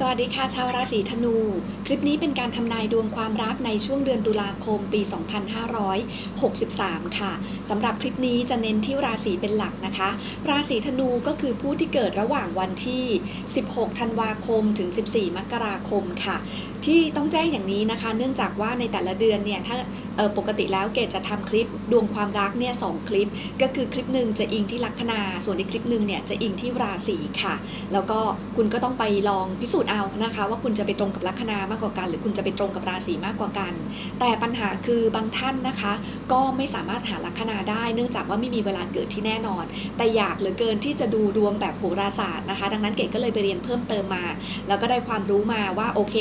สวัสดีค่ะชาวราศีธนู คลิปนี้เป็นการทำนายดวงความรักในช่วงเดือนตุลาคมปี 2563 ค่ะสำหรับคลิปนี้จะเน้นที่ราศีเป็นหลักนะคะ ราศีธนูก็คือผู้ที่เกิดระหว่างวันที่ 16 ธันวาคมถึง 14 มกราคมค่ะ ที่ต้องแจ้งอย่างนี้นะคะ เนื่องจากว่าในแต่ละเดือนเนี่ยถ้าปกติแล้วเกดจะทำคลิปดวงความรักเนี่ยสองคลิป ก็คือคลิปหนึ่งจะอิงที่ลัคนา ส่วนอีกคลิปหนึ่งเนี่ยจะอิงที่ราศีค่ะ แล้วก็คุณก็ต้องไปลองพิสูจน์เอานะคะ ว่าคุณจะไปตรงกับลัคนามากกว่ากัน หรือคุณจะไปตรงกับราศีมากกว่ากัน แต่ปัญหาคือบางท่านนะคะ ก็ไม่สามารถหาลัคนาได้ เนื่องจากว่าไม่มีเวลาเกิดที่แน่นอน แต่อยากเหลือเกินที่จะดูดวงแบบโหราศาสตร์นะคะ ดังนั้นเกดก็เลยไปเรียนเพิ่มเติมมา แล้วก็ได้ความรู้มาว่าโอเค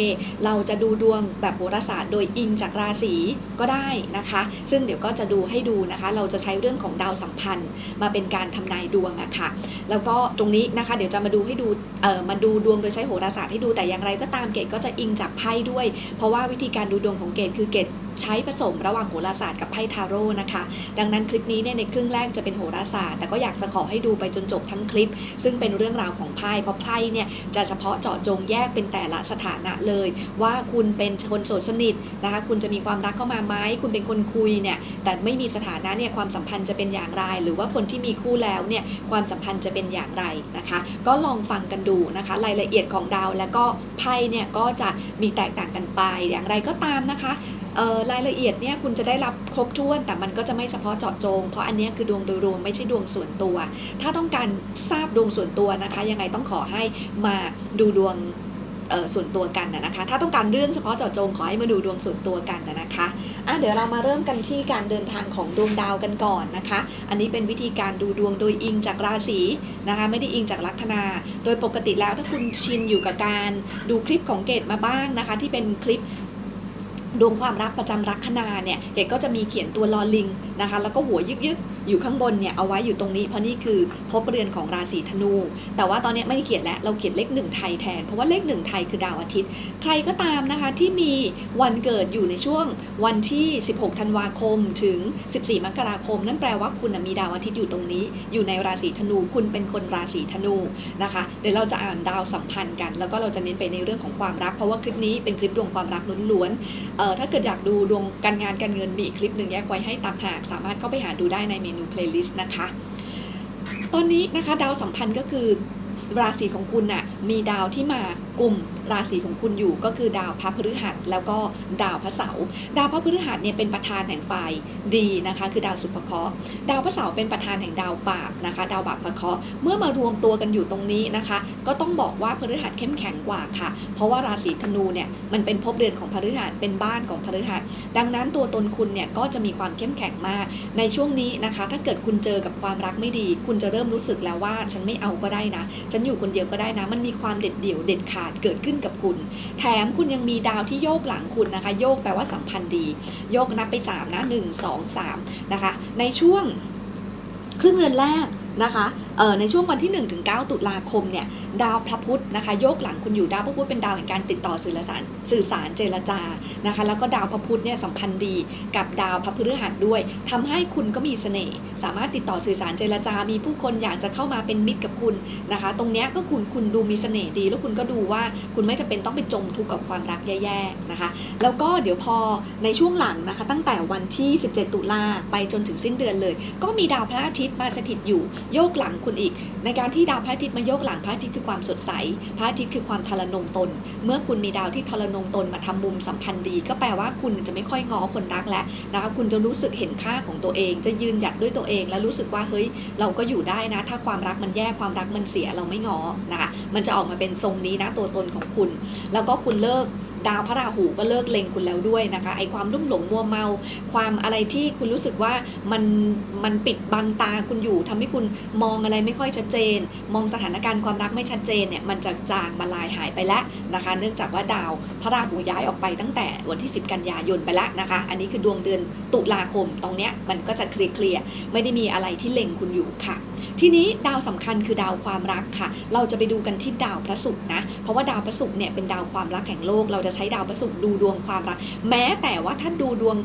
เราจะดูดวงแบบโหราศาสตร์ โดยอิงจากราศีก็ได้นะคะ ซึ่งเดี๋ยวก็จะดูให้ดูนะคะ เราจะใช้เรื่องของดาวสัมพันธ์ มาเป็นการทำนายดวงอะค่ะแล้วก็ตรงนี้นะคะ เดี๋ยวจะมาดูให้ดูเออมาดูดวงโดยใช้โหราศาสตร์ให้ดูแต่อย่างไรก็ตามเกตก็จะอิงจากไพ่ด้วย เพราะว่าวิธีการดูดวงของเกตคือเกตใช้ผสมระหว่างโหราศาสตร์กับไพ่ทาโร่นะคะ ดังนั้นคลิปนี้เนี่ยในครึ่งแรกจะเป็นโหราศาสตร์ แต่ก็อยากจะขอให้ดูไปจนจบทั้งคลิป ซึ่งเป็นเรื่องราวของไพ่เพราะไพ่เนี่ยจะเฉพาะเจาะจงแยกเป็นแต่ละสถานะเลย ว่าคุณเป็นคนโสดสนิทนะคะ คุณจะมีความรักเข้ามาไหมคุณเป็นคนคุยเนี่ยแต่ไม่มีสถานะเนี่ยความสัมพันธ์จะเป็นอย่างไร หรือว่าคนที่มีคู่แล้วเนี่ยความสัมพันธ์จะเป็นอย่างไรนะคะ ก็ลองฟังกันดูนะคะ รายละเอียดของดาวและก็ไพ่เนี่ยก็จะมีแตกต่างกันไปอย่างไรก็ตามนะคะ รายละเอียดเนี่ยคุณจะได้รับครบถ้วน แต่มันก็จะไม่เฉพาะเจาะจง เพราะอันนี้คือดวงโดยรวมไม่ใช่ดวงส่วนตัว ถ้าต้องการทราบดวงส่วนตัวนะคะ ยังไงต้องขอให้มาดูดวงเอ่อส่วนตัวกันนะคะ ถ้าต้องการเรื่องเฉพาะเจาะจงขอให้มาดูดวงส่วนตัวกันนะคะะเดี๋ยวเรามาเริ่มกันที่การเดินทางของดวงดาวกันก่อนนะคะ อันนี้เป็นวิธีการดูดวงโดยอิงจากราศีนะคะ ไม่ได้อิงจากลัคนา โดยปกติแล้วถ้าคุณชินอยู่กับการดูคลิปของเกตมาบ้างนะคะ ที่เป็นคลิป ดวงความรักประจำลัคนาเนี่ยเกดก็จะมีเขียนตัวลอลิงนะคะแล้วก็หัวยึกๆอยู่ข้างบนเนี่ยเอาไว้อยู่ตรงนี้เพราะนี่คือภพเรือนของราศีธนู แต่ว่าตอนนี้ไม่ได้เขียนแล้วเราเขียนเลขหนึ่งไทยแทนเพราะว่าเลขหนึ่งไทยคือดาวอาทิตย์ ใครก็ตามนะคะที่มีวันเกิดอยู่ในช่วงวันที่ 16 ธันวาคมถึง 14 มกราคม นั่นแปลว่าคุณมีดาวอาทิตย์อยู่ตรงนี้ อยู่ในราศีธนูคุณเป็นคนราศีธนูนะคะ เดี๋ยวเราจะอ่านดาวสัมพันธ์กัน แล้วก็เราจะเน้นไปในเรื่องของความรัก เพราะว่าคลิปนี้เป็นคลิปดวงความรักล้วนๆเอ่อถ้าเกิดอยากดูดวงการงานการเงินมีคลิปหนึ่งแยกไว้ให้ต่ามหากสามารถเข้าไปหาดูได้ในเมนู playlist นะคะ ตอนนี้นะคะดาวสัมพันธ์ก็คือราศีของคุณน่ะมีดาวที่มากลุ่มราศีของคุณอยู่ก็คือดาวพระพฤหัสแล้วก็ดาวพระเสาร์ดาวพระพฤหัสเนี่ยเป็นประธานแห่งฝ่ายดีนะคะ คือดาวสุภเคราะห์ดาวพระเสาร์เป็นประธานแห่งดาวบาปนะคะ ดาวบาปพระเคราะห์เมื่อมารวมตัวกันอยู่ตรงนี้นะคะ ก็ต้องบอกว่าพฤหัสเข้มแข็งกว่าค่ะ เพราะว่าราศีธนูเนี่ยมันเป็นภพเรือนของพฤหัสเป็นบ้านของพฤหัสดังนั้นตัวตนคุณเนี่ยก็จะมีความเข้มแข็งมาก ในช่วงนี้นะคะ ถ้าเกิดคุณเจอกับความรักไม่ดี คุณจะเริ่มรู้สึกแล้วว่า ฉันไม่เอาก็ได้นะ ฉันอยู่คนเดียวก็ได้นะ มันมีความเด็ดเดี่ยวเด็ดขาดเกิดขึ้นกับคุณ แถมคุณยังมีดาวที่โยกหลังคุณนะคะ โยกแปลว่าสัมพันธ์ดี โยกนับไป 3 นะ 1 2 3 นะคะ ในช่วงครึ่งเดือนแรกนะคะ ในช่วงวันที่1ถึง9ตุลาคมเนี่ยดาวพระพุธนะคะโยกหลังคุณอยู่ดาวพระพุธเป็นดาวแห่งการติดต่อสื่อสารสื่อสารเจรจานะคะแล้วก็ดาวพระพุธเนี่ยสัมพันธ์ดีกับดาวพระพฤหัสด้วยทำให้คุณก็มีเสน่ห์สามารถติดต่อสื่อสารเจรจา มีผู้คนอยากจะเข้ามาเป็นมิตรกับคุณนะคะ ตรงเนี้ยก็คุณคุณดูมีเสน่ห์ดี แล้วคุณก็ดูว่าคุณไม่จำเป็นต้องไปจมทุกข์กับความรักแย่ๆนะคะ แล้วก็เดี๋ยวพอในช่วงหลังนะคะ ตั้งแต่วันที่ 17 ตุลาไปจนถึงสิ้นเดือนเลย ก็มีดาวพระอาทิตย์มาสถิตอยู่โยกหลังคุณอีก ในการที่ดาวพระอาทิตย์มายกหลังพระอาทิตย์คือความสดใส พระอาทิตย์คือความทรนงตน เมื่อคุณมีดาวที่ทรนงตนมาทำมุมสัมพันธ์ดี ก็แปลว่าคุณจะไม่ค่อยง้อคนรักแล้วนะคะคุณจะรู้สึกเห็นค่าของตัวเอง จะยืนหยัดด้วยตัวเอง แล้วรู้สึกว่าเฮ้ยเราก็อยู่ได้นะ ถ้าความรักมันแย่ความรักมันเสียเราไม่ง้อนะคะมันจะออกมาเป็นทรงนี้นะตัวตนของคุณ แล้วก็คุณเลิก ดาวพระราหูก็เลิกเล็งคุณแล้วด้วยนะคะไอความรุ่มหลงมัวเมา ความอะไรที่คุณรู้สึกว่ามันมันปิดบังตาคุณอยู่ทำให้คุณมองอะไรไม่ค่อยชัดเจน มองสถานการณ์ความรักไม่ชัดเจนเนี่ยมันจะจางมาลายหายไปแล้วนะคะ เนื่องจากว่าดาวพระราหูย้ายออกไปตั้งแต่วันที่ 10 กันยายนไปแล้วนะคะ อันนี้คือดวงเดือนตุลาคมตรงเนี้ยมันก็จะเคลียร์เคลียร์ไม่ได้มีอะไรที่เล็งคุณอยู่ค่ะ ทีนี้ดาวสำคัญคือดาวความรักค่ะ เราจะไปดูกันที่ดาวพระศุกร์นะเพราะว่าดาวพระศุกร์เนี่ยเป็นดาวความรักแห่งโลกเราจะใช้ดาวพระศุกร์ดูดวงความรัก แม้แต่ว่าถ้าดูดวง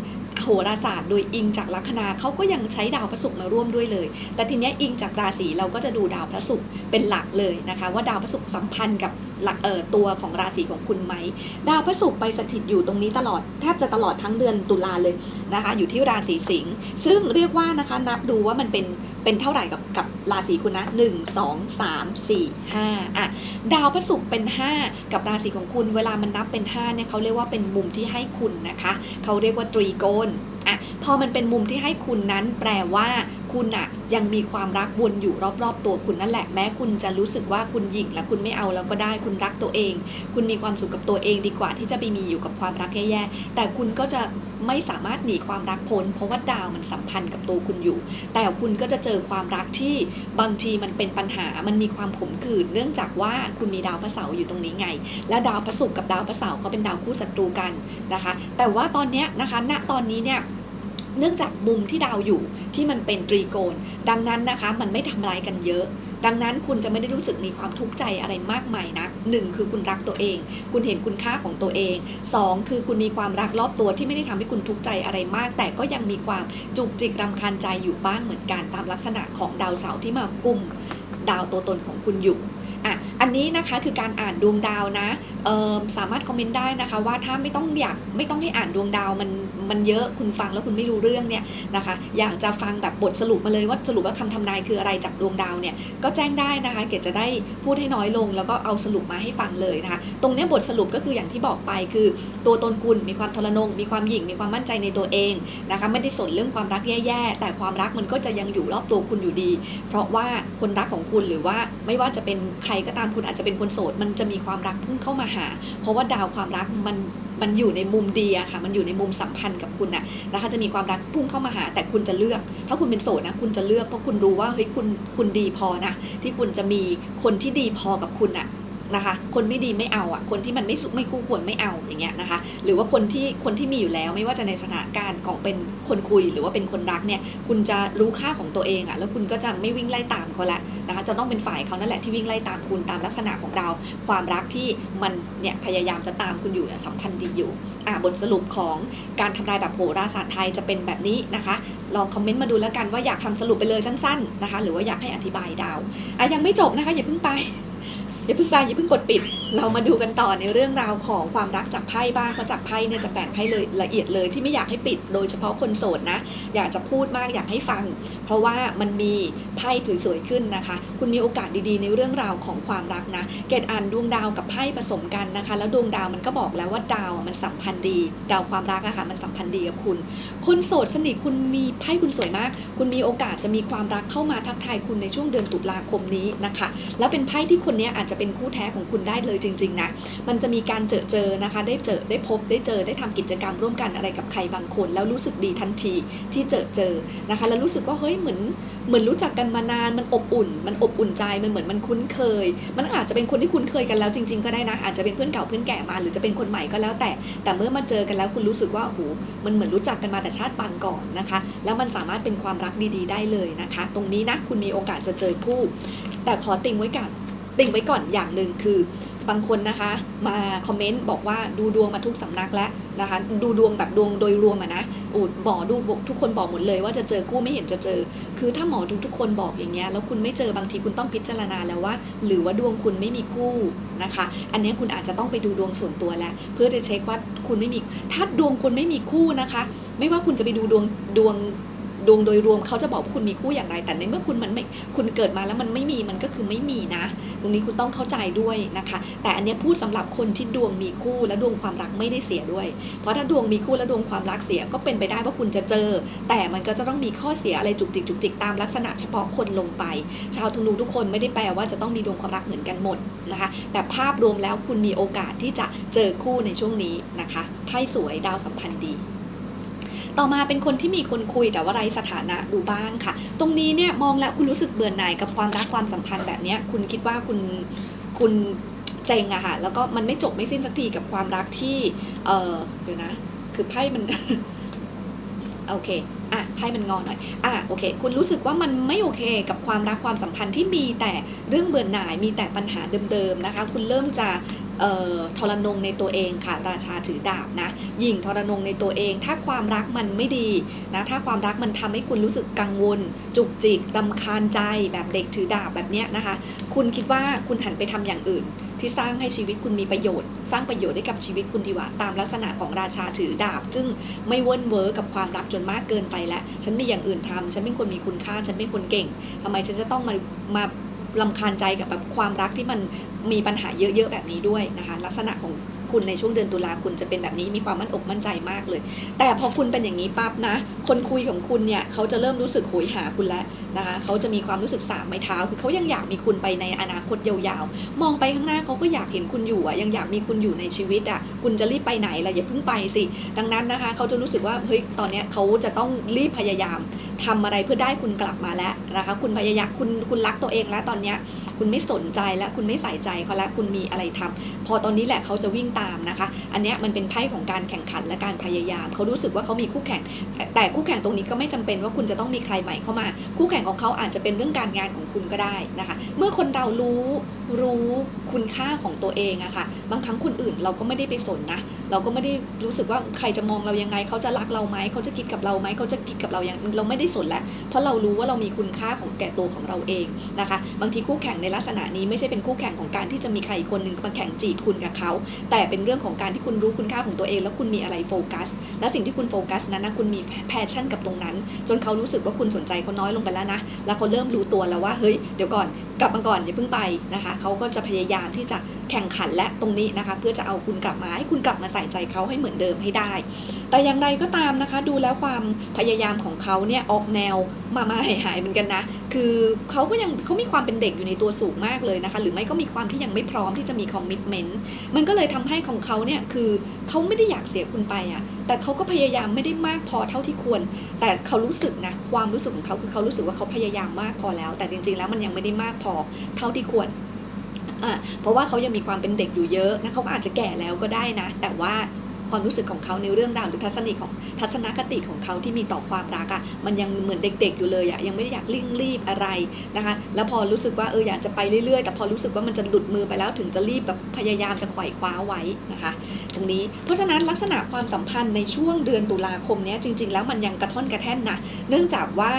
โหราศาสตร์โดยอิงจากลัคนาเขาก็ยังใช้ดาวพระศุกร์มาร่วมด้วยเลย แต่ทีเนี้ยอิงจากราศีเราก็จะดูดาวพระศุกร์เป็นหลักเลยนะคะ ว่าดาวพระศุกร์สัมพันธ์กับ หลักเอ่อตัวของราศีของคุณไหม ดาวพระศุกร์ไปสถิตอยู่ตรงนี้ตลอดแทบจะตลอดทั้งเดือนตุลาเลยนะคะ อยู่ที่ราศีสิงห์ซึ่งเรียกว่านะคะนับดูว่ามันเป็นเป็นเท่าไหร่กับกับราศีคุณนะหนึ่งสองสามสี่ห้าอะดาวพระศุกร์เป็น 5 กับราศีของคุณ เวลามันนับเป็น5เนี่ยเขาเรียกว่าเป็นมุมที่ให้คุณนะคะเขาเรียกว่าตรีโกณอะพอมันเป็นมุมที่ให้คุณนั้นแปลว่า คุณอะยังมีความรักวนอยู่รอบๆ ตัวคุณนั่นแหละแม้คุณจะรู้สึกว่าคุณหยิ่งและคุณไม่เอาแล้วก็ได้คุณรักตัวเอง คุณมีความสุขกับตัวเองดีกว่าที่จะไปมีอยู่กับความรักแย่ๆแต่คุณก็จะไม่สามารถหนีความรักพ้นเพราะว่าดาวมันสัมพันธ์กับตัวคุณอยู่ แต่คุณก็จะเจอความรักที่บางทีมันเป็นปัญหามันมีความขมขื่นเนื่องจากว่าคุณมีดาวพระเสาร์อยู่ตรงนี้ไง และดาวพระศุกร์กับดาวพระเสาร์เขาเป็นดาวคู่ศัตรูกันนะคะ แต่ว่าตอนเนี้ยนะคะณตอนนี้เนี่ย เนื่องจากมุมที่ดาวอยู่ที่มันเป็นตรีโกณดังนั้นนะคะมันไม่ทำร้ายกันเยอะ ดังนั้นคุณจะไม่ได้รู้สึกมีความทุกข์ใจอะไรมากมายนักหนึ่งคือคุณรักตัวเอง คุณเห็นคุณค่าของตัวเองสองคือคุณมีความรักรอบตัวที่ไม่ได้ทำให้คุณทุกข์ใจอะไรมาก แต่ก็ยังมีความจุกจิกรำคาญใจอยู่บ้างเหมือนกันตามลักษณะของดาวเสาร์ที่มากุมดาวตัวตนของคุณอยู่อะ อันนี้นะคะคือการอ่านดวงดาวนะสามารถคอมเมนต์ได้นะคะว่าถ้าไม่ต้องอยากไม่ต้องให้อ่านดวงดาวมันมันเยอะคุณฟังแล้วคุณไม่รู้เรื่องเนี่ยนะคะ อยากจะฟังแบบบทสรุปมาเลยว่าสรุปว่าคำทำนายคืออะไรจากดวงดาวเนี่ยก็แจ้งได้นะคะเกดจะได้พูดให้น้อยลง แล้วก็เอาสรุปมาให้ฟังเลยนะคะตรงนี้บทสรุปก็คืออย่างที่บอกไปคือ ตัวตนคุณมีความทรนงมีความหยิ่งมีความมั่นใจในตัวเองนะคะไม่ได้สนเรื่องความรักแย่ๆแต่ความรักมันก็จะยังอยู่รอบตัวคุณอยู่ดี เพราะว่าคนรักของคุณหรือว่าไม่ว่าจะเป็นใครก็ตามคุณอาจจะเป็นคนโสด มันจะมีความรักพุ่งเข้ามาหา เพราะว่าดาวความรักมันมันอยู่ในมุมดีอะค่ะ มันอยู่ในมุมสัมพันธ์กับคุณอะนะคะจะมีความรักพุ่งเข้ามาหา แต่คุณจะเลือก ถ้าคุณเป็นโสดนะ คุณจะเลือกเพราะคุณรู้ว่าเฮ้ยคุณคุณดีพอนะที่คุณจะมีคนที่ดีพอกับคุณอะ นะคะ คนไม่ดีไม่เอาอะ คนที่มันไม่สุไม่คู่ควรไม่เอาอย่างเงี้ยนะคะ หรือว่าคนที่คนที่มีอยู่แล้วไม่ว่าจะในสถานการณ์ของเป็นคนคุยหรือว่าเป็นคนรักเนี่ย คุณจะรู้ค่าของตัวเองอะ แล้วคุณก็จะไม่วิ่งไล่ตามเขาละนะคะ จะต้องเป็นฝ่ายเขานั่นแหละที่วิ่งไล่ตามคุณตามลักษณะของดาความรักที่มันเนี่ยพยายามจะตามคุณอยู่สัมพันธ์ดีอยู่อะบทสรุปของการทำนายแบบโหราศาสตร์ไทยจะเป็นแบบนี้นะคะ ลองคอมเมนต์มาดูแล้วกันว่าอยากฟังสรุปไปเลยสั้นๆนะคะ หรือว่าอยากให้อธิบายดาวอะยังไม่จบนะคะอย่าเพิ่งไป อย่าเพิ่งไปอย่าเพิ่งกดปิด เรามาดูกันต่อในเรื่องราวของความรักจากไพ่บ้างเพราะจากไพ่เนี่ยจะแบ่งให้เลยละเอียดเลยที่ไม่อยากให้ปิด โดยเฉพาะคนโสดนะ อยากจะพูดมากอยากให้ฟัง เพราะว่ามันมีไพ่สวยๆขึ้นนะคะ คุณมีโอกาสดีๆ ในเรื่องราวของความรักนะ เกดอ่านดวงดาวกับไพ่ผสมกันนะคะ แล้วดวงดาวมันก็บอกแล้วว่าดาวมันสัมพันธ์ดี ดาวความรักอะค่ะมันสัมพันธ์ดีกับคุณ คนโสดสนิทคุณมีไพ่คุณสวยมาก คุณมีโอกาสจะมีความรักเข้ามาทักทายคุณในช่วงเดือนตุลาคมนี้นะคะ แล้วเป็นไพ่ที่คนนี้อาจจะเป็นคู่แท้ของคุณได้เลยจริง ๆนะ มันจะมีการเจอเจอนะคะ ได้เจอได้พบได้เจอได้ทำกิจกรรมร่วมกันอะไรกับใครบางคน แล้วรู้สึกดีทันทีที่เจอเจอนะคะ แล้วรู้สึกว่าเฮ้ยเหมือนเหมือนรู้จักกันมานานมันอบอุ่น มันอบอุ่นใจมันเหมือนมันคุ้นเคย มันอาจจะเป็นคนที่คุ้นเคยกันแล้วจริง ๆ ก็ได้นะ อาจจะเป็นเพื่อนเก่าเพื่อนแก่มา หรือจะเป็นคนใหม่ก็แล้วแต่ แต่เมื่อมาเจอกันแล้วคุณรู้สึกว่าโอ้โหมันเหมือนรู้จักกันมาแต่ชาติปางก่อนนะคะ แล้วมันสามารถเป็นความรักดีๆ ได้เลยนะคะ ตรงนี้นะคุณมีโอกาสจะเจอคู่ แต่ขอติงไว้ก่อนติงไว้ก่อนอย่างหนึ่งคือ บางคนนะคะ มาคอมเมนต์บอกว่าดูดวงมาทุกสำนักแล้วนะคะ ดูดวงแบบดวงโดยรวมอะนะอูดบอกดูทุกคนบอกหมดเลยว่าจะเจอคู่ไม่เห็นจะเจอ คือถ้าหมอดูทุกคนบอกอย่างเงี้ยแล้วคุณไม่เจอบางทีคุณต้องพิจารณาแล้วว่า หรือว่าดวงคุณไม่มีคู่นะคะ อันนี้คุณอาจจะต้องไปดูดวงส่วนตัวแล้ว เพื่อจะเช็คว่าคุณไม่มีถ้าดวงคุณไม่มีคู่นะคะ ไม่ว่าคุณจะไปดูดวงดวง ดวงโดยรวมเขาจะบอกว่าคุณมีคู่อย่างไร แต่ในเมื่อคุณมันไม่คุณเกิดมาแล้วมันไม่มีมันก็คือไม่มีนะ ตรงนี้คุณต้องเข้าใจด้วยนะคะ แต่อันนี้พูดสำหรับคนที่ดวงมีคู่และดวงความรักไม่ได้เสียด้วย เพราะถ้าดวงมีคู่และดวงความรักเสียก็เป็นไปได้ว่าคุณจะเจอ แต่มันก็จะต้องมีข้อเสียอะไรจุกจิกจุกจิกตามลักษณะเฉพาะคนลงไป ชาวธนูทุกคนไม่ได้แปลว่าจะต้องมีดวงความรักเหมือนกันหมดนะคะ แต่ภาพรวมแล้วคุณมีโอกาสที่จะเจอคู่ในช่วงนี้นะคะไพ่สวยดาวสัมพันธ์ดี ต่อมาเป็นคนที่มีคนคุยแต่ว่าไรสถานะดูบ้างค่ะ ตรงนี้เนี่ยมองแล้วคุณรู้สึกเบื่อหน่ายกับความรักความสัมพันธ์แบบนี้คุณคิดว่าคุณคุณเซ็งอะค่ะแล้วก็มันไม่จบไม่สิ้นสักทีกับความรักที่ เออเดี๋ยวนะ คือไพ่มันโอเคอะไพ่มันงอหน่อยอะโอเค คุณรู้สึกว่ามันไม่โอเคกับความรักความสัมพันธ์ที่มีแต่เรื่องเบื่อหน่ายมีแต่ปัญหาเดิมๆนะคะ คุณเริ่มจะ ทรนงในตัวเองค่ะ ราชาถือดาบนะหญิงทรนงในตัวเอง ถ้าความรักมันไม่ดีนะถ้าความรักมันทำให้คุณรู้สึกกังวล จุกจิกรำคาญใจแบบเด็กถือดาบแบบเนี้ยนะคะ คุณคิดว่าคุณหันไปทำอย่างอื่น ที่สร้างให้ชีวิตคุณมีประโยชน์ สร้างประโยชน์ให้กับชีวิตคุณดีกว่าตามลักษณะของราชาถือดาบ ซึ่งไม่เวิ้นเวอร์กับความรักจนมากเกินไปแล้วฉันมีอย่างอื่นทำฉันเป็นคนมีคุณค่าฉันเป็นคนเก่งทำไมฉันจะต้องมามา ลำคาญใจกับแบบความรักที่มันมีปัญหาเยอะๆแบบนี้ด้วยนะคะ ลักษณะของ คุณในช่วงเดือนตุลาคุณจะเป็นแบบนี้มีความมั่นอกมั่นใจมากเลย แต่พอคุณเป็นอย่างนี้ปั๊บนะ คนคุยของคุณเนี่ยเขาจะเริ่มรู้สึกโหยหาคุณแล้วนะคะเขาจะมีความรู้สึกสามไม้เท้าคือเขายังอยากมีคุณไปในอนาคตยาวๆ มองไปข้างหน้าเขาก็อยากเห็นคุณอยู่อะยังอยากมีคุณอยู่ในชีวิตอะคุณจะรีบไปไหนล่ะอย่าเพิ่งไปสิ ดังนั้นนะคะเขาจะรู้สึกว่าเฮ้ยตอนเนี้ยเขาจะต้องรีบพยายามทำอะไรเพื่อได้คุณกลับมาแล้วนะคะคุณพยายามคุณคุณรักตัวเองแล้วตอนเนี้ย คุณไม่สนใจแล้วคุณไม่ใส่ใจเขาแล้วคุณมีอะไรทำพอตอนนี้แหละเขาจะวิ่งตามนะคะ อันนี้มันเป็นไพ่ของการแข่งขันและการพยายาม เขารู้สึกว่าเขามีคู่แข่ง แต่คู่แข่งตรงนี้ก็ไม่จำเป็นว่าคุณจะต้องมีใครใหม่เข้ามา คู่แข่งของเขาอาจจะเป็นเรื่องการงานของคุณก็ได้นะคะ เมื่อคนเรารู้รู้คุณค่าของตัวเองอะค่ะ บางครั้งคนอื่นเราก็ไม่ได้ไปสนนะ เราก็ไม่ได้รู้สึกว่าใครจะมองเรายังไง เขาจะรักเราไหม เขาจะคิดกับเราไหม เขาจะคิดกับเราอย่างเราไม่ได้สนแล้ว เพราะเรารู้ว่าเรามีคุณค่าของแก่ตัวของเราเองนะคะ บางทีคู่แข่งในลักษณะนี้ไม่ใช่เป็นคู่แข่งของการที่จะมีใครอีกคนหนึ่งมาแข่งจีบคุณกับเขา แต่เป็นเรื่องของการที่คุณรู้คุณค่าของตัวเอง แล้วคุณมีอะไรโฟกัส และสิ่งที่คุณโฟกัสนั้นนะคุณมีแพชชั่นกับตรงนั้น จนเขารู้สึกว่าคุณสนใจเขาน้อยลงไปแล้วนะ แล้วเขาเริ่มรู้ตัวแล้วว่าเฮ้ยเดี๋ยวก่อน กลับมาก่อนอย่าเพิ่งไปนะคะเขาก็จะพยายามที่จะแข่งขันและตรงนี้นะคะ เพื่อจะเอาคุณกลับมาให้คุณกลับมาใส่ใจเขาให้เหมือนเดิมให้ได้แต่อย่างไรก็ตามนะคะ ดูแล้วความพยายามของเขาเนี่ยออกแนวมามาหายหายๆเหมือนกันนะ คือเขาก็ยังเขามีความเป็นเด็กอยู่ในตัวสูงมากเลยนะคะ หรือไม่ก็มีความที่ยังไม่พร้อมที่จะมีคอมมิชเมนต์มันก็เลยทำให้ของเขาเนี่ยคือเขาไม่ได้อยากเสียคุณไปอะ่ะแต่เขาก็พยายามไม่ได้มากพอเท่าที่ควร แต่เขารู้สึกนะความรู้สึกของเขาคือเขารู้สึกว่าเขาพยายามมากพอแล้ว แต่จริงๆแล้วมันยังไม่ได้มากพอเท่าที่ควรอะเพราะว่าเขายังมีความเป็นเด็กอยู่เยอะนะเขาอาจจะแก่แล้วก็ได้นะ แต่ว่า ความรู้สึกของเขาในเรื่องราวหรือทัศนีของทัศนคติของเขาที่มีต่อความรักอะ่ะมันยังเหมือนเด็ก ๆ อยู่เลยอะ่ะยังไม่ได้อยากริ่งรีบอะไรนะคะแล้วพอรู้สึกว่าเอออยากจะไปเรื่อยๆ แต่พอรู้สึกว่ามันจะหลุดมือไปแล้วถึงจะรีบแบบพยายามจะไขว่คว้าไว้นะคะตรงนี้เพราะฉะนั้นลักษณะความสัมพันธ์ในช่วงเดือนตุลาคมเนี้ยจริง ๆ แล้วมันยังกระท่อนกระแท่นนะเนื่องจากว่า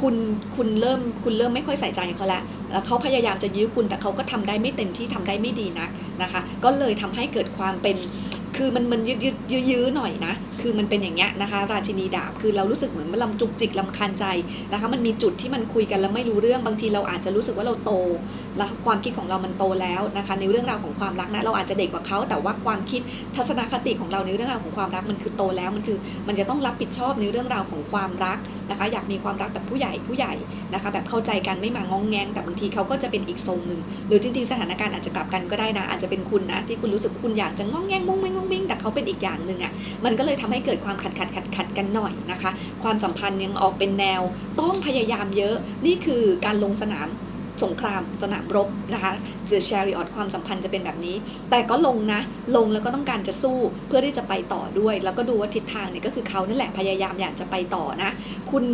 คุณคุณเริ่มคุณเริ่มไม่ค่อยใส่ใจเขาล้วแล้วเขาพยายามจะยื้อคุณแต่เขาก็ทำได้ไม่เต็มที่ทำได้ไม่ดีนักนะคะ ก็เลยทำให้เกิดความเป็น คือมันมันยืดยืดยื้อหน่อยนะ คือมันเป็นอย่างเงี้ยนะคะ ราชินีดาบ คือเรารู้สึกเหมือนมันลำจุกจิกลำคาญใจนะคะ มันมีจุดที่มันคุยกันแล้วไม่รู้เรื่อง บางทีเราอาจจะรู้สึกว่าเราโต แล้วความคิดของเรามันโตแล้วนะคะ ในเรื่องราวของความรักนะ เราอาจจะเด็กกว่าเขา แต่ว่าความคิดทัศนคติของเราในเรื่องราวของความรักมันคือโตแล้ว มันคือมันจะต้องรับผิดชอบในเรื่องราวของความรักนะคะ อยากมีความรักแบบผู้ใหญ่ผู้ใหญ่นะคะ แบบเข้าใจกันไม่มางองแงง แต่บางทีเขาก็จะเป็นอีกทรงหนึ่ง หรือจริงๆสถานการณ์อาจจะกลับกันก็ได้นะ อาจจะเป็นคุณนะที่คุณรู้สึกคุณอยากจะงองแงงมุ้งมิ้งมุ้งมิ้งแต่เขาเป็นอีกอย่างหนึ่งอะ่ะมันก็เลยทำให้เกิดความขัดขัดขัดขัดกันหน่อยนะคะ ความสัมพันธ์ยังออกเป็นแนวต้องพยายามเยอะนี่คือการลงสนามสงครามสนามรบนะคะเสือชริออตความสัมพันธ์จะเป็นแบบนี้ แต่ก็ลงนะ ลงแล้วก็ต้องการจะสู้เพื่อที่จะไปต่อด้วย แล้วก็ดูว่าทิศทางเนี่ยก็คือเขานั่นแหละพยายามอยากจะไปต่อนะ คุณ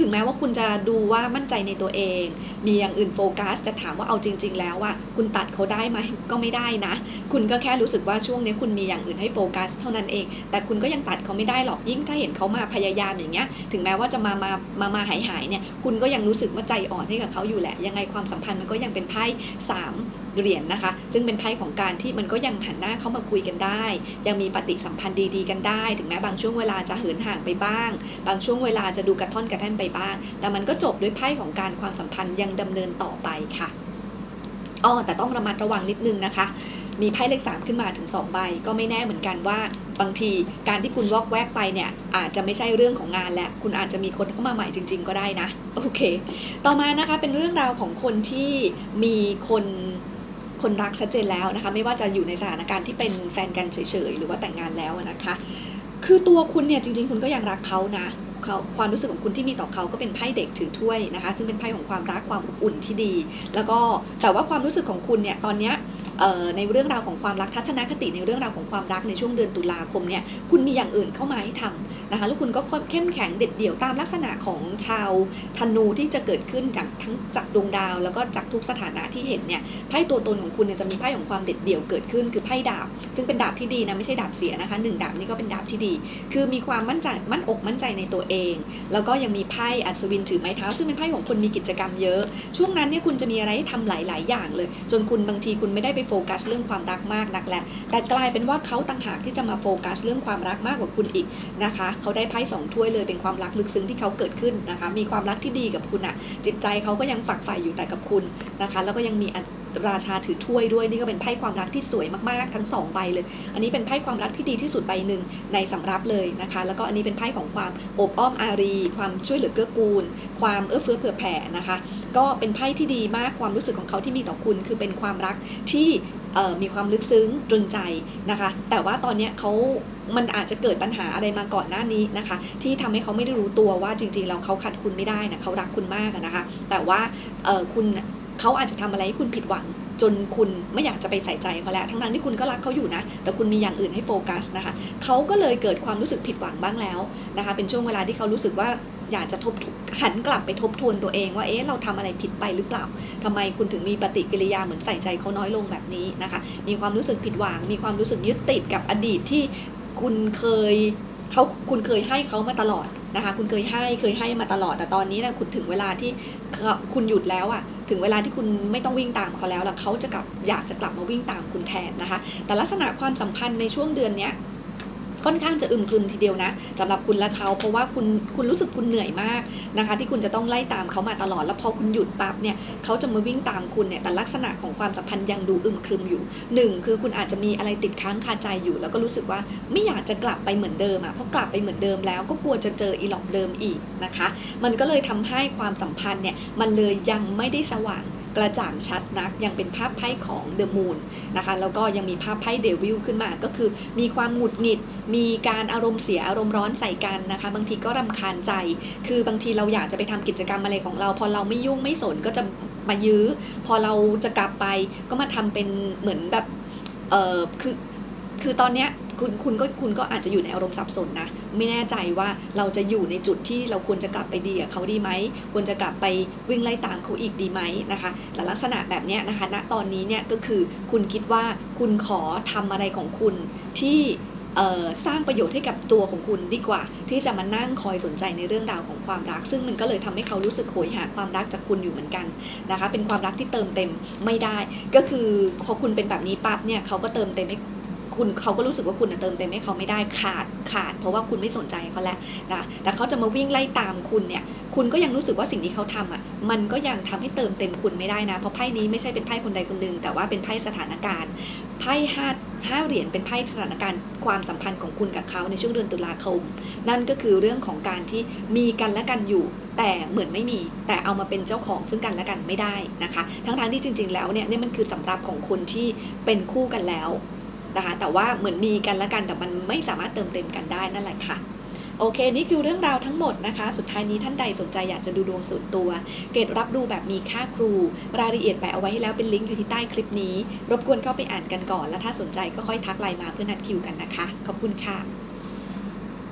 ถึงแม้ว่าคุณจะดูว่ามั่นใจในตัวเอง มีอย่างอื่นโฟกัส แต่ถามว่าเอาจริง ๆ แล้วว่าคุณตัดเขาได้ไหมก็ไม่ได้นะ คุณก็แค่รู้สึกว่าช่วงนี้คุณมีอย่างอื่นให้โฟกัส เท่านั้นเอง แต่คุณก็ยังตัดเขาไม่ได้หรอกยิ่งถ้าเห็นเขามาพยายามอย่างเงี้ย ถึงแม้ว่าจะมามามามาหายหายเนี่ย คุณก็ยังรู้สึกว่าใจอ่อนให้กับเขาอยู่แหละ ยังไงความสัมพันธ์มันก็ยังเป็นไพ่สาม เหรียญนะคะ ซึ่งเป็นไพ่ของการที่มันก็ยังหันหน้าเข้ามาคุยกันได้ ยังมีปฏิสัมพันธ์ดีๆ กันได้ ถึงแม้บางช่วงเวลาจะเหินห่างไปบ้าง บางช่วงเวลาจะดูกระท่อนกระแท่นไปบ้าง แต่มันก็จบด้วยไพ่ของการความสัมพันธ์ยังดำเนินต่อไปค่ะอ้อแต่ต้องระมัดระวังนิดนึงนะคะ มีไพ่เลขสามขึ้นมาถึง 2 ใบ ก็ไม่แน่เหมือนกันว่าบางทีการที่คุณวอกแวกไปเนี่ยอาจจะไม่ใช่เรื่องของงานแล้วคุณอาจจะมีคนเข้ามาใหม่จริง ๆ ก็ได้นะ โอเค ต่อมานะคะเป็นเรื่องราวของคนที่มีคน คนรักชัดเจนแล้วนะคะ ไม่ว่าจะอยู่ในสถานการณ์ที่เป็นแฟนกันเฉยๆ หรือว่าแต่งงานแล้วนะคะ คือตัวคุณเนี่ยจริง ๆ คุณก็ยังรักเขานะเขาความรู้สึกของคุณที่มีต่อเขาก็เป็นไพ่เด็กถือถ้วยนะคะ ซึ่งเป็นไพ่ของความรักความอบอุ่นที่ดี แล้วก็แต่ว่าความรู้สึกของคุณเนี่ยตอนเนี้ย ในเรื่องราวของความรักทัศนคติในเรื่องราวของความรักในช่วงเดือนตุลาคมเนี่ยคุณมีอย่างอื่นเข้ามาให้ทำนะคะแล้วคุณก็เข้มแข็งเด็ดเดี่ยวตามลักษณะของชาวธนูที่จะเกิดขึ้นจากทั้งจากดวงดาว แล้วก็จากทุกสถานะที่เห็นเนี่ยไพ่ตัวตนของคุณเนี่ยจะมีไพ่ของความเด็ดเดี่ยวเกิดขึ้น คือไพ่ดาบ ซึ่งเป็นดาบที่ดีนะไม่ใช่ดาบเสียนะคะหนึ่งดาบนี่ก็เป็นดาบที่ดี คือมีความมั่นใจมั่นอกมั่นใจในตัวเอง แล้วก็ยังมีไพ่อัศวินถือไม้เท้า ซึ่งเป็นไพ่ของคนมีกิจกรรมเยอะ ช่วงนั้นเนี่ยคุณจะมีอะไรให้ทำหลาย ๆ อย่างเลย จนคุณบางทีคุณไม่ได้ไปโฟกัสเรื่องความรักมากนักแหละแต่กลายเป็นว่าเขาต่างหากที่จะมาโฟกัสเรื่องความรักมากกว่าคุณอีกนะคะเขาได้ไพ่สองถ้วยเลยเป็นความรักลึกซึ้งที่เขาเกิดขึ้นนะคะมีความรักที่ดีกับคุณอะจิตใจเขาก็ยังฝักใฝ่อยู่แต่กับคุณนะคะ แล้วก็ยังมี ราชาถือถ้วยด้วยนี่ก็เป็นไพ่ความรักที่สวยมากๆทั้งสองใบเลย อันนี้เป็นไพ่ความรักที่ดีที่สุดใบหนึ่งในสำรับเลยนะคะ แล้วก็อันนี้เป็นไพ่ของความอบอ้อมอารี ความช่วยเหลือเกื้อกูล ความเอื้อเฟื้อเผื่อแผ่นะคะ ก็เป็นไพ่ที่ดีมากความรู้สึกของเขาที่มีต่อคุณ คือเป็นความรักที่มีความลึกซึ้งตรึงใจนะคะ แต่ว่าตอนนี้เขามันอาจจะเกิดปัญหาอะไรมาก่อนหน้านี้นะคะ ที่ทำให้เขาไม่ได้รู้ตัวว่าจริงๆแล้วเขาขัดคุณไม่ได้นะเขารักคุณมากนะคะ แต่ว่าคุณ เขาอาจจะทำอะไรให้คุณผิดหวัง จนคุณไม่อยากจะไปใส่ใจเขาแล้ว ทั้งนั้นที่คุณก็รักเขาอยู่นะ แต่คุณมีอย่างอื่นให้โฟกัสนะคะเขาก็เลยเกิดความรู้สึกผิดหวังบ้างแล้วนะคะ เป็นช่วงเวลาที่เขารู้สึกว่าอยากจะทบทวนหันกลับไปทบทวนตัวเองว่าเอ๊ะเราทำอะไรผิดไปหรือเปล่าทำไมคุณถึงมีปฏิกิริยาเหมือนใส่ใจเขาน้อยลงแบบนี้นะคะ มีความรู้สึกผิดหวัง มีความรู้สึกยึดติดกับอดีตที่คุณเคยเขาคุณเคยให้เขามาตลอด นะคะ คุณเคยให้เคยให้มาตลอดแต่ตอนนี้นะคุณถึงเวลาที่คุณหยุดแล้วอะถึงเวลาที่คุณไม่ต้องวิ่งตามเขาแล้วแล้วเขาจะกลับอยากจะกลับมาวิ่งตามคุณแทนนะคะ แต่ลักษณะความสัมพันธ์ในช่วงเดือนเนี้ย ค่อนข้างจะอึมครึมทีเดียวนะสำหรับคุณและเขาเพราะว่าคุณคุณรู้สึกคุณเหนื่อยมากนะคะ ที่คุณจะต้องไล่ตามเขามาตลอด แล้วพอคุณหยุดปั๊บเนี่ยเขาจะมาวิ่งตามคุณเนี่ยแต่ลักษณะของความสัมพันธ์ยังดูอึมครึมอยู่หนึ่งคือคุณอาจจะมีอะไรติดค้างคาใจอยู่ แล้วก็รู้สึกว่าไม่อยากจะกลับไปเหมือนเดิมอะเพราะกลับไปเหมือนเดิมแล้วก็กลัวจะเจออีหลอกเดิมอีกนะคะ มันก็เลยทำให้ความสัมพันธ์เนี่ยมันเลยยังไม่ได้สว่าง กระจ่างชัดนัก ยังเป็นภาพไพ่ของเดอะมูนนะคะแล้วก็ยังมีภาพไพ่เดวิลขึ้นมาก็คือ มีความหงุดหงิด มีการอารมณ์เสียอารมณ์ร้อนใส่กันนะคะ บางทีก็รำคาญใจ คือบางทีเราอยากจะไปทำกิจกรรมอะไรของเรา พอเราไม่ยุ่งไม่สนก็จะมายื้อ พอเราจะกลับไปก็มาทำเป็นเหมือนแบบเออคือคือตอนเนี้ย คุณคุณก็คุณก็อาจจะอยู่ในอารมณ์สับสนนะ ไม่แน่ใจว่าเราจะอยู่ในจุดที่เราควรจะกลับไปดีกับเขาดีไหมควรจะกลับไปวิ่งไล่ตามเขาอีกดีไหมนะคะแต่ลักษณะแบบนี้นะคะณตอนนี้เนี่ยก็คือคุณคิดว่าคุณขอทำอะไรของคุณที่สร้างประโยชน์ให้กับตัวของคุณดีกว่า ที่จะมานั่งคอยสนใจในเรื่องราวของความรัก ซึ่งมันก็เลยทำให้เขารู้สึกโหยหาความรักจากคุณอยู่เหมือนกันนะคะเป็นความรักที่เติมเต็มไม่ได้ ก็คือพอคุณเป็นแบบนี้ปั๊บเนี่ยเขาก็เติมเต็มให้ คุณเขาก็รู้สึกว่าคุณเติมเต็มให้เขาไม่ได้ขาดขาด เพราะว่าคุณไม่สนใจเขาแล้วนะแต่เขาจะมาวิ่งไล่ตามคุณเนี่ย คุณก็ยังรู้สึกว่าสิ่งที่เขาทำอะมันก็ยังทำให้เติมเต็มคุณไม่ได้นะ เพราะไพ่นี้ไม่ใช่เป็นไพ่คนใดคนหนึ่งแต่ว่าเป็นไพ่สถานการณ์ไพ่ห้าห้าเหรียญเป็นไพ่สถานการณ์ความสัมพันธ์ของคุณกับเขาในช่วงเดือนตุลาคม นั่นก็คือเรื่องของการที่มีกันและกันอยู่ แต่เหมือนไม่มีแต่เอามาเป็นเจ้าของซึ่งกันและกันไม่ได้นะคะ ทั้งๆที่จริง ๆ แล้วเนี่ยนี่มันคือสำหรับของคนที่เป็นคู่กันแล้ว นะคะแต่ว่าเหมือนมีกันและกันแต่มันไม่สามารถเติมเต็มกันได้นั่นแหละค่ะโอเค นี่คือเรื่องราวทั้งหมดนะคะ สุดท้ายนี้ท่านใดสนใจอยากจะดูดวงส่วนตัว เกรดรับดูแบบมีค่าครู รายละเอียดแปะเอาไว้ให้แล้วเป็นลิงก์อยู่ที่ใต้คลิปนี้ รบกวนเข้าไปอ่านกันก่อน แล้วถ้าสนใจก็ค่อยทักไลน์มาเพื่อนัดคิวกันนะคะ ขอบคุณค่ะ